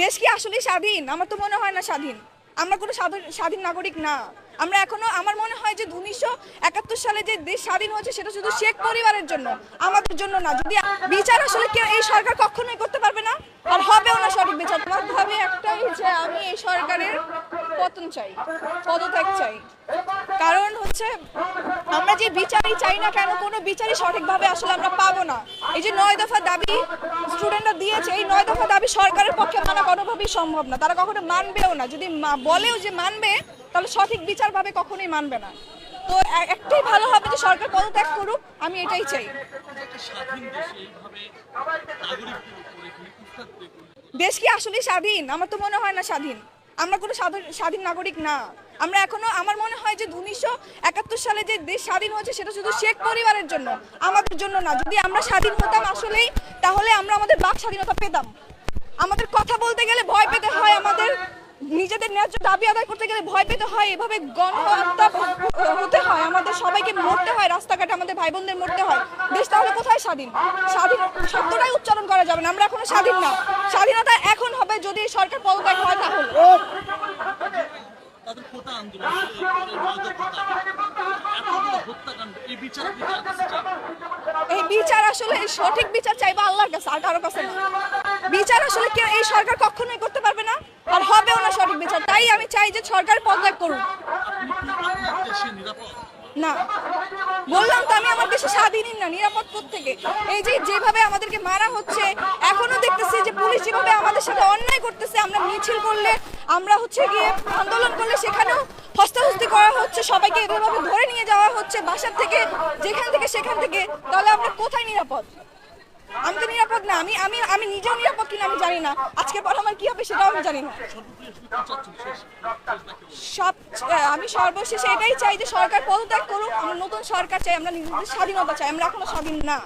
দেশ কি আসলে স্বাধীন? আমার তো মনে হয় না স্বাধীন। আমরা কোনো স্বাধীন নাগরিক না। আমরা এখনও, আমার মনে হয় যে উনিশশো একাত্তর সালে যে দেশ স্বাধীন হয়েছে, সেটা শুধু শেখ পরিবারের জন্য, আমাদের জন্য না। যদি বিচার আসলে কেউ এই সরকার কখনোই করতে পারবে না, আর হবেও না সঠিক বিচার। তোমার ভাবে একটাই যে আমি এই সরকারের পতন চাই, পদত্যাগ চাই। হচ্ছে, আমরা যে বিচারই চাই না কেন, কোনো বিচারই সঠিকভাবে আসলে আমরা পাবো না। এই যে নয় দফা দাবি স্টুডেন্টরা দিয়েছে, এই নয় দফা দাবি সরকারের পক্ষে মানা কোনোভাবেই সম্ভব না। তারা কখনো মানবেও না। যদি বলেও যে মানবে, তাহলে সঠিক বিচারভাবে কখনোই মানবে না। তো একটাই ভালো হবে যে সরকার পদত্যাগ করুক, আমি এটাই চাই। দেশে কি আসলে স্বাধীন? আমার তো মনে হয় না স্বাধীন। আমরা কোনো স্বাধীন নাগরিক না। আমরা এখনও, আমার মনে হয় যে উনিশশো একাত্তর সালে যে দেশ স্বাধীন হয়েছে, সেটা শুধু শেখ পরিবারের জন্য, আমাদের জন্য না। যদি আমরা স্বাধীন হতাম আসলেই, তাহলে আমরা আমাদের বাক স্বাধীনতা পেতাম। আমাদের কথা বলতে গেলে ভয় পেতে হয়, আমাদের নিজেদের ন্যায্য দাবি আদায় করতে গেলে ভয় পেতে হয়, এভাবে গণহত্যা হতে হয়, আমাদের সবাইকে মরতে হয়, রাস্তাঘাটে আমাদের ভাই বোনদের মরতে হয়। দেশ তাহলে কোথায় স্বাধীন? স্বাধীন শব্দটাই উচ্চারণ করা যাবে না, আমরা এখনও স্বাধীন না। স্বাধীনতা এখন হবে যদি সরকার পদত্যাগ হয় তাহলে। তাদের কোটা আন্দোলন এই বিচার এই বিচার আসলে সঠিক বিচার চাইব আল্লাহর কাছে আর কারও কাছে না। বিচার আসলে কেউ এই সরকার কখনোই করতে পারবে না আর হবেও না সঠিক বিচার। তাই আমি চাই যে সরকার পদত্যাগ করুক। না। বললাম তো আমি আমার দেশে স্বাধীনই না নিরাপদ থেকে এই যে যেভাবে আমাদেরকে মারা হচ্ছে যেভাবে আমাদের সাথে অন্যায় করতেছে, আমরা মিছিল করলে, আমরা হচ্ছে গিয়ে আন্দোলন করলে সেখানেও হস্তাহস্তি করা হচ্ছে, সবাইকে এভাবে ধরে নিয়ে যাওয়া হচ্ছে, বাসার থেকে, যেখান থেকে সেখান থেকে, তাহলে আমরা কোথায় নিরাপদ? আমি তো নিরাপদ না, আমি আমি আমি নিজেও নিরাপদ কিনা আমি জানি না। আজকের পর আমার কি হবে সেটাও আমি জানি না। সব, আমি সর্বশেষে এটাই চাই যে সরকার পদত্যাগ করুক, আমরা নতুন সরকার চাই, আমরা নিজেদের স্বাধীনতা চাই, আমরা এখনও স্বাধীন না।